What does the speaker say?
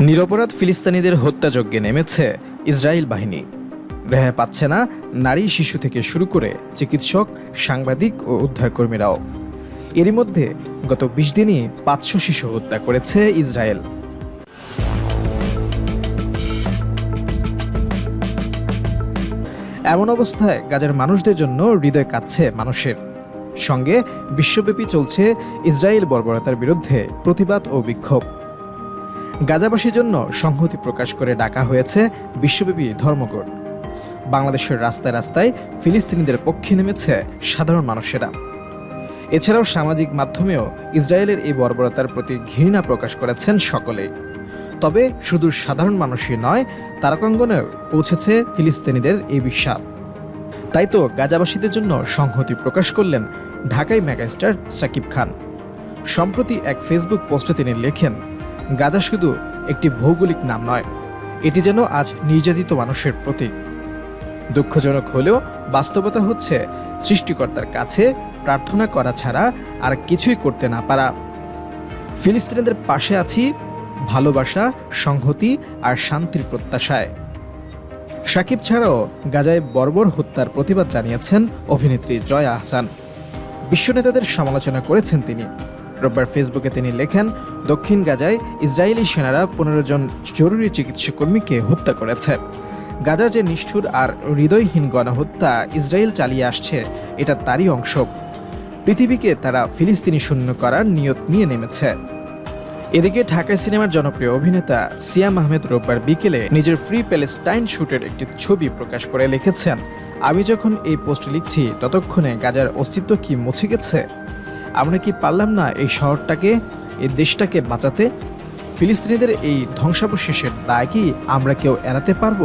নিরপরাধ ফিলিস্তিনিদের হত্যাযজ্ঞে নেমেছে ইসরায়েল বাহিনী। রেহাই পাচ্ছে না নারী শিশু থেকে শুরু করে চিকিৎসক, সাংবাদিক ও উদ্ধারকর্মীরাও। এরই মধ্যে গত বিশ দিনই পাঁচশো শিশু হত্যা করেছে ইসরায়েল। এমন অবস্থায় গাজার মানুষদের জন্য হৃদয় কাঁদছে মানুষের। সঙ্গে বিশ্বব্যাপী চলছে ইসরায়েল বর্বরতার বিরুদ্ধে প্রতিবাদ ও বিক্ষোভ। গাজাবাসীর জন্য সংহতি প্রকাশ করে ডাকা হয়েছে বিশ্বব্যাপী ধর্মঘট। বাংলাদেশের রাস্তায় রাস্তায় ফিলিস্তিনিদের পক্ষে নেমেছে সাধারণ মানুষেরা। এছাড়াও সামাজিক মাধ্যমেও ইসরায়েলের এই বর্বরতার প্রতি ঘৃণা প্রকাশ করেছেন সকলেই তবে শুধু সাধারণ মানুষই নয় তারকাঙ্গনেও পৌঁছেছে ফিলিস্তিনিদের এই বিশ্বাস তাই তো গাজাবাসীদের জন্য সংহতি প্রকাশ করলেন ঢাকাই মেগাস্টার সাকিব খান। সম্প্রতি এক ফেসবুক পোস্টে তিনি লেখেন গাজা শুধু একটি ভৌগোলিক নাম নয়, এটি যেন আজ নির্যাতিত মানুষের প্রতীক। দুঃখজনক হলেও বাস্তবতা হচ্ছে, সৃষ্টিকর্তার কাছে প্রার্থনা করা ছাড়া আর কিছুই করতে না পারা। ফিলিস্তিনিদের পাশে আছি ভালোবাসা, সংহতি আর শান্তির প্রত্যাশায়। সাকিব ছাড়াও গাজায় বর্বর হত্যার প্রতিবাদ জানিয়েছেন অভিনেত্রী জয়া আহসান বিশ্ব নেতাদের সমালোচনা করেছেন তিনি। রোববার ফেসবুকে তিনি লেখেন, দক্ষিণ গাজায় ইসরায়েলি সেনারা পনেরো জন জরুরি চিকিৎসা কর্মীকে হত্যা করেছে। গাজার যে নিষ্ঠুর আর হৃদয়হীন গণহত্যা ইসরায়েল চালিয়ে আসছে, এটা তারই অংশ। পৃথিবীকে তারা ফিলিস্তিনি শূন্য করার নিয়ত নিয়ে নেমেছে। এদিকে ঢাকায় সিনেমার জনপ্রিয় অভিনেতা সিয়াম আহমেদ রোববার বিকেলে নিজের ফ্রি প্যালেস্টাইন শুটের একটি ছবি প্রকাশ করে লিখেছেন, আমি যখন এই পোস্ট লিখছি, ততক্ষণে গাজার অস্তিত্ব কি মুছে গেছে? আমরা কি পারলাম না এই শহরটাকে, এই দেশটাকে বাঁচাতে? ফিলিস্তিনিদের এই ধ্বংসাবশেষের দায় কি আমরা কেউ এড়াতে পারব?